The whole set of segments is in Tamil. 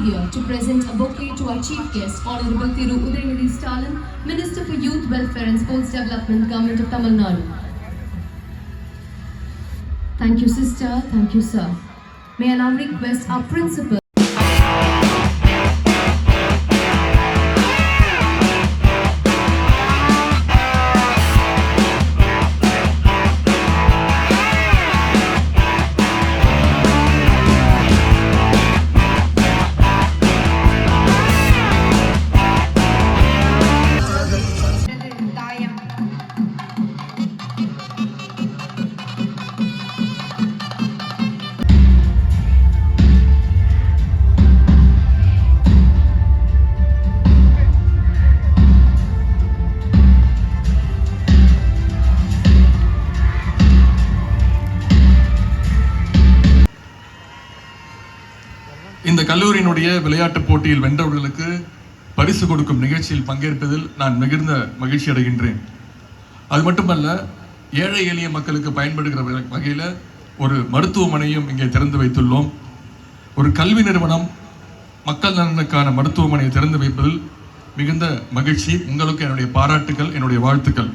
to present a bouquet to our chief guest, Honorable Thiru Udayanithi Stalin, Minister for Youth Welfare and Sports Development, Government of Tamil Nadu. Thank you, sister. Thank you, sir. May I now request our principal. இந்த கல்லூரியினுடைய விளையாட்டுப் போட்டியில் வென்றவர்களுக்கு பரிசு கொடுக்கும் நிகழ்ச்சியில் பங்கேற்பதில் நான் மிகுந்த மகிழ்ச்சி அடைகின்றேன். அது மட்டுமல்ல ஏழை எளிய மக்களுக்கு பயன்படுகிற வகையில் ஒரு மருத்துவமனையும் இங்கே திறந்து வைத்துள்ளோம். ஒரு கல்வி நிறுவனம் மக்கள் நலனுக்கான மருத்துவமனையை திறந்து வைப்பதில் மிகுந்த மகிழ்ச்சி உங்களுக்கு என்னுடைய பாராட்டுகள் என்னுடைய வாழ்த்துக்கள்.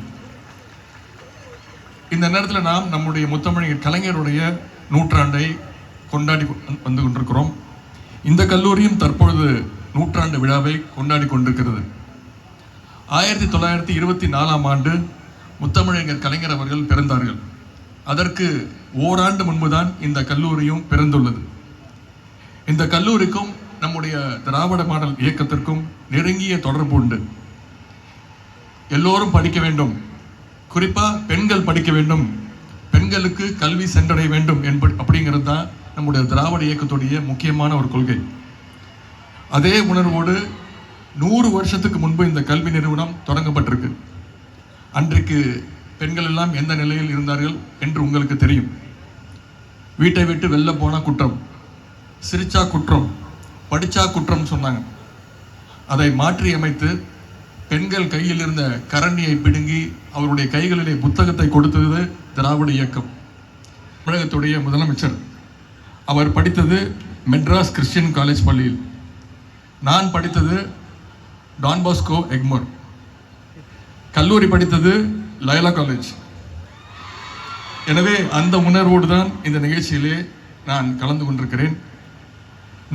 இந்த நேரத்தில் நாம் நம்முடைய முத்தமிழர் கலைஞருடைய நூற்றாண்டை கொண்டாடி வந்து கொண்டிருக்கிறோம். இந்த கல்லூரியும் தற்பொழுது நூற்றாண்டு விழாவை கொண்டாடி கொண்டிருக்கிறது. ஆயிரத்தி தொள்ளாயிரத்தி இருபத்தி நாலாம் ஆண்டு முத்தமிழங்கர் கலைஞர் அவர்கள் பிறந்தார்கள். அதற்கு ஓராண்டு முன்புதான் இந்த கல்லூரியும் பிறந்துள்ளது. இந்த கல்லூரிக்கும் நம்முடைய திராவிட மாடல் இயக்கத்திற்கும் நெருங்கிய தொடர்பு உண்டு. எல்லோரும் படிக்க வேண்டும். குறிப்பாக பெண்கள் படிக்க வேண்டும். பெண்களுக்கு கல்வி சென்றடைய வேண்டும் என்பது அப்படிங்கிறது தான் நம்முடைய திராவிட இயக்கத்துடைய முக்கியமான ஒரு கொள்கை. அதே உணர்வோடு நூறு வருஷத்துக்கு முன்பு இந்த கல்வி நிறுவனம் தொடங்கப்பட்டிருக்கு. அன்றைக்கு பெண்கள் எல்லாம் எந்த நிலையில் இருந்தார்கள் என்று உங்களுக்கு தெரியும். வீட்டை விட்டு வெளில போனால் குற்றம் சிரிச்சா குற்றம் படிச்சா குற்றம் சொன்னாங்க. அதை மாற்றி அமைத்து பெண்கள் கையில் இருந்த கரண்டியை பிடுங்கி அவருடைய கைகளிலே புத்தகத்தை கொடுத்தது திராவிட இயக்கம். தமிழகத்துடைய முதலமைச்சர். அவர் படித்தது மெட்ராஸ் கிறிஸ்டியன் காலேஜ் பள்ளியில். நான் படித்தது டான் பாஸ்கோ எக்மோர். கல்லூரி படித்தது லயலா காலேஜ். எனவே அந்த உணர்வோடு தான் இந்த நிகழ்ச்சியிலே நான் கலந்து கொண்டிருக்கிறேன்.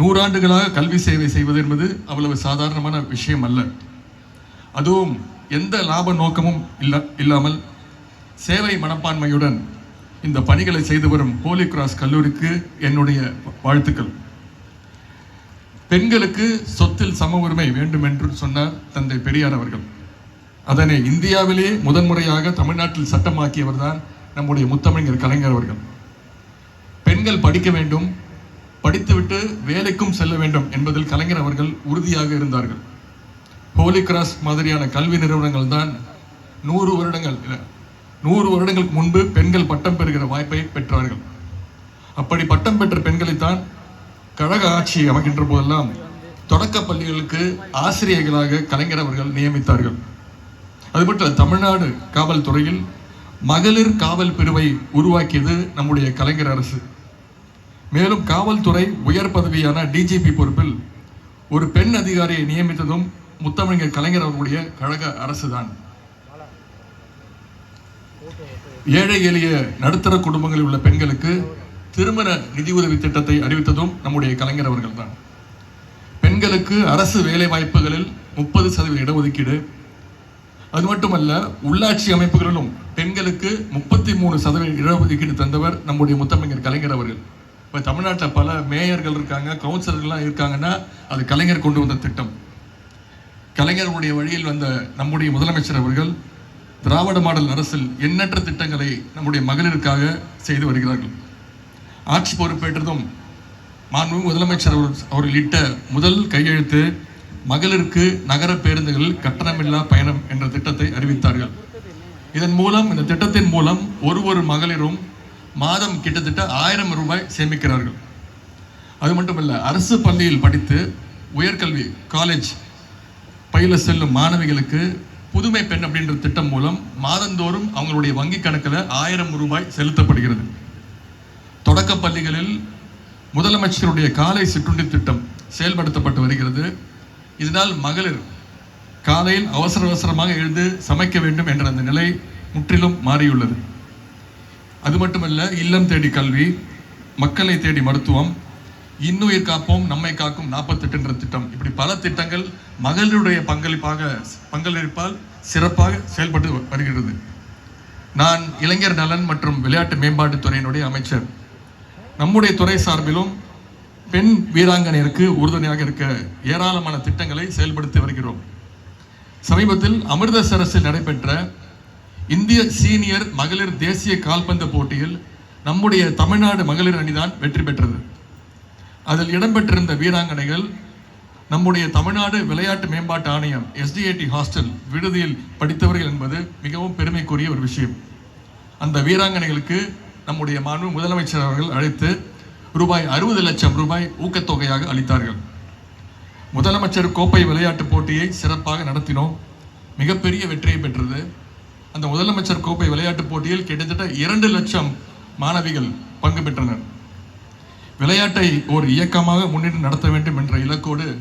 நூறாண்டுகளாக கல்வி சேவை செய்வது என்பது அவ்வளவு சாதாரணமான விஷயம் அல்ல. அதுவும் எந்த லாப நோக்கமும் இல்ல இல்லாமல் சேவை மனப்பான்மையுடன் இந்த பணிகளை செய்து வரும் ஹோலி கிராஸ் கல்லூரிக்கு என்னுடைய வாழ்த்துக்கள். பெண்களுக்கு சொத்தில் சம உரிமை வேண்டும் என்று சொன்னார் தந்தை பெரியார் அவர்கள். அதனை இந்தியாவிலேயே முதன்முறையாக தமிழ்நாட்டில் சட்டமாக்கியவர் தான் நம்முடைய முத்தமிழர் கலைஞர் அவர்கள். பெண்கள் படிக்க வேண்டும் படித்துவிட்டு வேலைக்கும் செல்ல வேண்டும் என்பதில் கலைஞர் அவர்கள் உறுதியாக இருந்தார்கள். ஹோலி கிராஸ் மாதிரியான கல்வி நிறுவனங்கள் தான் நூறு வருடங்கள் நூறு வருடங்களுக்கு முன்பு பெண்கள் பட்டம் பெறுகிற வாய்ப்பை பெற்றார்கள். அப்படி பட்டம் பெற்ற பெண்களைத்தான் கழக ஆட்சி அமைக்கின்ற போதெல்லாம் தொடக்க பள்ளிகளுக்கு ஆசிரியர்களாக கலைஞர் அவர்கள் நியமித்தார்கள். அதுபோல தமிழ்நாடு காவல்துறையில் மகளிர் காவல் பிரிவை உருவாக்கியது நம்முடைய கலைஞர் அரசு. மேலும் காவல்துறை உயர் பதவியான டிஜிபி பொறுப்பில் ஒரு பெண் அதிகாரியை நியமித்ததும் முத்தமிழர் கலைஞர் அவர்களுடைய கழக அரசு தான் ஏழை எளிய நடுத்தர குடும்பங்களில் உள்ள பெண்களுக்கு திருமண நிதி உதவி திட்டத்தை அறிவித்ததும் நம்முடைய கலைஞர் அவர்கள் தான் பெண்களுக்கு அரசு வேலை வாய்ப்புகளில் முப்பது சதவீத இடஒதுக்கீடு. அது மட்டுமல்ல உள்ளாட்சி அமைப்புகளிலும் பெண்களுக்கு முப்பத்தி மூணு சதவீத இடஒதுக்கீடு தந்தவர் நம்முடைய முத்தமிழர் கலைஞர் அவர்கள். இப்போ தமிழ்நாட்டில் பல மேயர்கள் இருக்காங்க கவுன்சிலர்கள்லாம் இருக்காங்கன்னா அது கலைஞர் கொண்டு வந்த திட்டம். கலைஞருடைய வழியில் வந்த நம்முடைய முதலமைச்சர் அவர்கள் திராவிட மாடல் அரசில் எண்ணற்ற திட்டங்களை நம்முடைய மகளிருக்காக செய்து வருகிறார்கள். ஆட்சி பொறுப்பேற்றதும் மாண்பு முதலமைச்சர் அவர்கள் இட்ட முதல் கையெழுத்து மகளிருக்கு நகர பேருந்துகளில் கட்டணமில்லா பயணம் என்ற திட்டத்தை அறிவித்தார்கள். இதன் மூலம் இந்த திட்டத்தின் மூலம் ஒரு ஒரு மகளிரும் மாதம் கிட்டத்தட்ட ஆயிரம் ரூபாய் சேமிக்கிறார்கள். அது மட்டுமல்ல அரசு பள்ளியில் படித்து உயர்கல்வி காலேஜ் பயில செல்லும் மாணவிகளுக்கு புதுமை பெண் அப்படின்ற திட்டம் மூலம் மாதந்தோறும் அவங்களுடைய வங்கி கணக்கில் ஆயிரம் ரூபாய் செலுத்தப்படுகிறது. தொடக்க பள்ளிகளில் முதலமைச்சருடைய காலை சிற்றுண்டி திட்டம் செயல்படுத்தப்பட்டு வருகிறது. இதனால் மகளிர் காலையில் அவசர அவசரமாக எழுந்து சமைக்க வேண்டும் என்ற அந்த நிலை முற்றிலும் மாறியுள்ளது. அது மட்டுமல்ல இல்லம் தேடி கல்வி மக்களை தேடி மருத்துவம் இன்னுயிர் காப்போம் நம்மை காக்கும் நாற்பத்தெட்டுன்ற திட்டம். இப்படி பல திட்டங்கள் மகளிருடைய பங்களிப்பாக பங்களிப்பால் சிறப்பாக செயல்பட்டு வருகிறது. நான் இளைஞர் நலன் மற்றும் விளையாட்டு மேம்பாட்டு துறையினுடைய அமைச்சர். நம்முடைய துறை சார்பிலும் பெண் வீராங்கனையருக்கு உறுதுணையாக இருக்க ஏராளமான திட்டங்களை செயல்படுத்தி வருகிறோம். சமீபத்தில் அமிர்தசரஸில் நடைபெற்ற இந்திய சீனியர் மகளிர் தேசிய கால்பந்து போட்டியில் நம்முடைய தமிழ்நாடு மகளிர் அணிதான் வெற்றி பெற்றது. அதில் இடம்பெற்றிருந்த வீராங்கனைகள் நம்முடைய தமிழ்நாடு விளையாட்டு மேம்பாட்டு ஆணையம் எஸ்டிஏடி ஹாஸ்டல் விடுதியில் படித்தவர்கள் என்பது மிகவும் பெருமைக்குரிய ஒரு விஷயம். அந்த வீராங்கனைகளுக்கு நம்முடைய மாண்பு முதலமைச்சர் அவர்கள் அழைத்து ரூபாய் அறுபது லட்சம் ரூபாய் ஊக்கத்தொகையாக அளித்தார்கள். முதலமைச்சர் கோப்பை விளையாட்டுப் போட்டியை சிறப்பாக நடத்தினோம். மிகப்பெரிய வெற்றியை பெற்றது. அந்த முதலமைச்சர் கோப்பை விளையாட்டுப் போட்டியில் கிட்டத்தட்ட இரண்டு லட்சம் மாணவிகள் பங்கு பெற்றனர். விளையாட்டை ஒரு இயக்கமாக முன்னிட்டு நடத்த வேண்டும் என்ற இலக்கோடு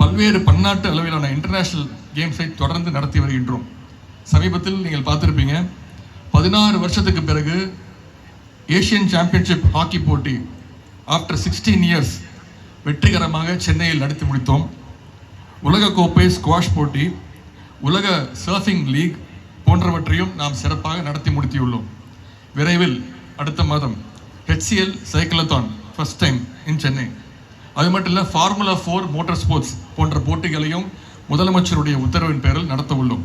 பல்வேறு பன்னாட்டு அளவிலான இன்டர்நேஷனல் கேம்ஸை தொடர்ந்து நடத்தி வருகின்றோம். சமீபத்தில் நீங்கள் பார்த்துருப்பீங்க பதினாறு வருஷத்துக்கு பிறகு ஏசியன் சாம்பியன்ஷிப் ஹாக்கி போட்டி ஆஃப்டர் சிக்ஸ்டீன் இயர்ஸ் வெற்றிகரமாக சென்னையில் நடத்தி முடித்தோம். உலகக்கோப்பை ஸ்குவாஷ் போட்டி உலக சர்ஃபிங் லீக் போன்றவற்றையும் நாம் சிறப்பாக நடத்தி முடித்தியுள்ளோம் விரைவில் அடுத்த மாதம் HCL cyclothon first time in Chennai அது மட்டும் இல்லை ஃபார்முலா ஃபோர் மோட்டார் ஸ்போர்ட்ஸ் போன்ற போட்டிகளையும் முதலமைச்சருடைய உத்தரவின் பேரில் நடத்த உள்ளோம்.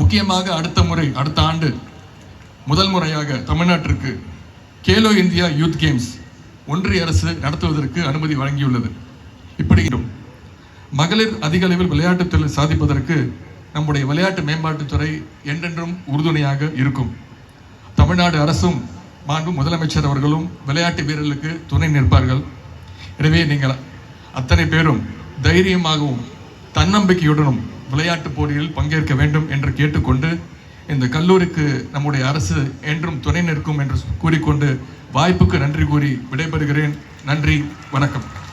முக்கியமாக அடுத்த முறை அடுத்த ஆண்டு முதல் முறையாக தமிழ்நாட்டிற்கு கேலோ இந்தியா யூத் கேம்ஸ் ஒன்றிய அரசு நடத்துவதற்கு அனுமதி வழங்கியுள்ளது. இப்படி மகளிர் அதிக அளவில் விளையாட்டுத்துறை தொழில் சாதிப்பதற்கு நம்முடைய விளையாட்டு மேம்பாட்டுத்துறை என்றென்றும் உறுதுணையாக இருக்கும். தமிழ்நாடு அரசும் மாண்பு முதலமைச்சர் அவர்களும் விளையாட்டு வீரர்களுக்கு துணை நிற்பார்கள். எனவே நீங்கள் அத்தனை பேரும் தைரியமாகவும் தன்னம்பிக்கையுடனும் விளையாட்டுப் போட்டியில் பங்கேற்க வேண்டும் என்று கேட்டுக்கொண்டு இந்த கல்லூரிக்கு நம்முடைய அரசு என்றும் துணை நிற்கும் என்று கூறிக்கொண்டு வாய்ப்புக்கு நன்றி கூறி விடைபெறுகிறேன். நன்றி வணக்கம்.